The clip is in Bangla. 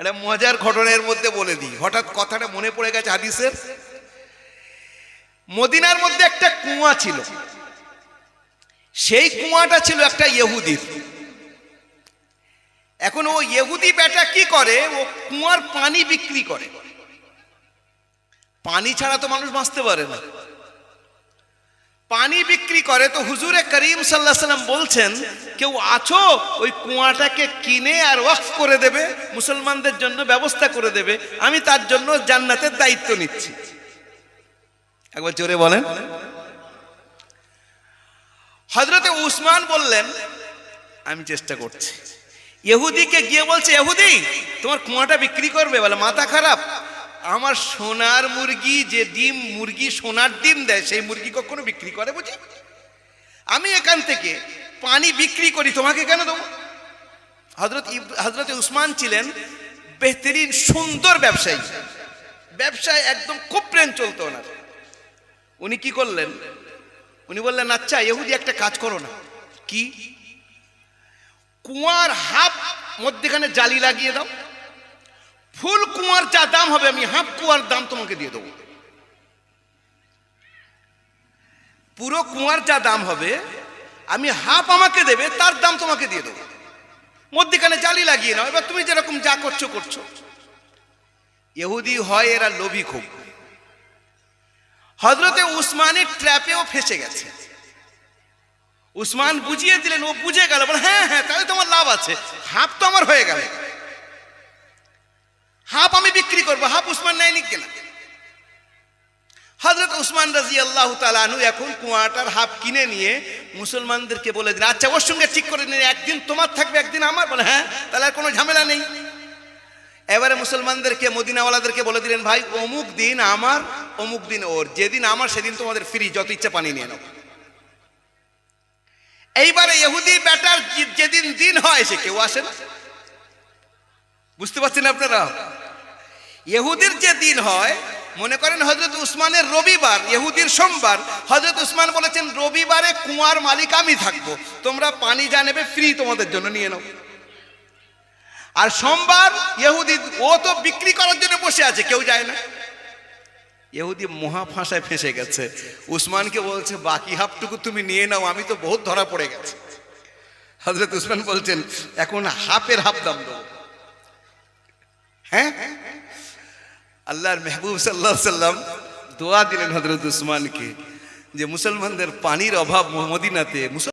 একটা মজার ঘটনার মধ্যে বলে দিই। হঠাৎ কথাটা মনে পড়ে গেছে হাদিসের? মদিনার মধ্যে একটা কুয়া ছিল। সেই কুয়াটা ছিল একটা ইহুদির এখন ও ইহুদি বেটা কি করে? ও কুয়ার পানি বিক্রি করে। পানি ছাড়া তো মানুষ বাঁচতে পারে না। পানি বিক্রি করে, তো হুজুরে করিম সাল্লাহ সাল্লাম বলছেন, কেউ আছো, ওই কুয়াটাকে কিনে আর ওয়াকফ করে দেবে, মুসলমানদের জন্য ব্যবস্থা করে দেবে, আমি তার জন্য জান্নাতের দায়িত্ব নিচ্ছি। একবার জোরে বলেন। হজরতে উসমান বললেন, আমি চেষ্টা করছি। ইহুদিকে গিয়ে বলছে, ইহুদি, তোমার কুয়াটা বিক্রি করবে? বলে, মাথা খারাপ। আমার সোনার মুরগি যে ডিম, মুরগি সোনার ডিম দেয়, সেই মুরগি কখনো বিক্রি করে বুঝি? আমি এখান থেকে পানি বিক্রি করি, তোমাকে কেন দেবো? হজরত হজরত উসমান ছিলেন বেহতরিন, সুন্দর ব্যবসায়ী। ব্যবসায় একদম খুব প্রেম চলতো ওনার। উনি কি করলেন? উনি বললেন আচ্ছা ইহুদি একটা কাজ করো না। কি? কুয়ার হাফ মধ্যেখানে জালি লাগিয়ে দাও। ফুল কুয়ার যা দাম হবে, আমি হাফ কুয়ার দাম তোমাকে দিয়ে দেবো। পুরো কুয়ার যা দাম হবে, আমি হাফ আমাকে দেবে, তার দাম তোমাকে দিয়ে দেবো। মধ্যেখানে জালি লাগিয়ে নাও, এবার তুমি যেরকম যা করছ করছ। ইহুদি হয়, এরা লোভী খুব। হজরতে উসমানের ট্র্যাপেও ফেসে গেছে। উসমান বুঝিয়ে দিলেন, ও বুঝে গেল, বলে হ্যাঁ হ্যাঁ তাহলে তোমার লাভ আছে। হাফ তো আমার হয়ে গেল। হাফ আমি বিক্রি করব, হাফ উসমান নেয়নি কেনা? হজরত উসমান রাজি আল্লাহ তালু এখন কুয়াটার হাফ কিনে নিয়ে মুসলমানদেরকে বলে দিন আচ্ছা ওর সঙ্গে ঠিক করে নিন একদিন তোমার থাকবে, একদিন আমার? বলে হ্যাঁ তাহলে আর কোনো ঝামেলা নেই। এবারে মুসলমানদেরকে, মদিনাওয়ালাদেরকে বলে দিলেন, ভাই, অমুক দিন আমার, অমুক দিন ওর, যেদিন আমার, সেদিন তোমাদের ফ্রি যত ইচ্ছা পানি নিয়ে নাও। এইবারে ইহুদি ব্যাটার যেদিন দিন হয়, সে কেউ আসে না। বুঝতে পারছেন আপনারা? ইহুদির যে দিন হয়, মনে করেন হজরত উসমানের রবিবার, ইহুদির সোমবার হজরত উসমান বলেছেন, রবিবারে কুয়ার মালিক আমি থাকব। তোমরা পানি যা নেবে ফ্রি তোমাদের জন্য নিয়ে নাও। আর সোমবার ইহুদি, ও তো বিক্রি করার জন্য বসে আছে, কেউ যায় না। ইহুদি মহা ফাঁসায় ফেসে গেছে। উসমানকে বলছে, বাকি হাফটুকু তুমি নিয়ে নাও, আমি তো বহুত ধরা পড়ে গেছে। হজরত উসমান বলছেন, এখন হাফের হাফ দাম দেবো। হ্যাঁ? আল্লাহর মেহবুব সাল্লাহ সাল্লাম দোয়া দিলেন হজরত উসমানকে যে মুসলমানদের পানির অভাব মদিনাতে মুসল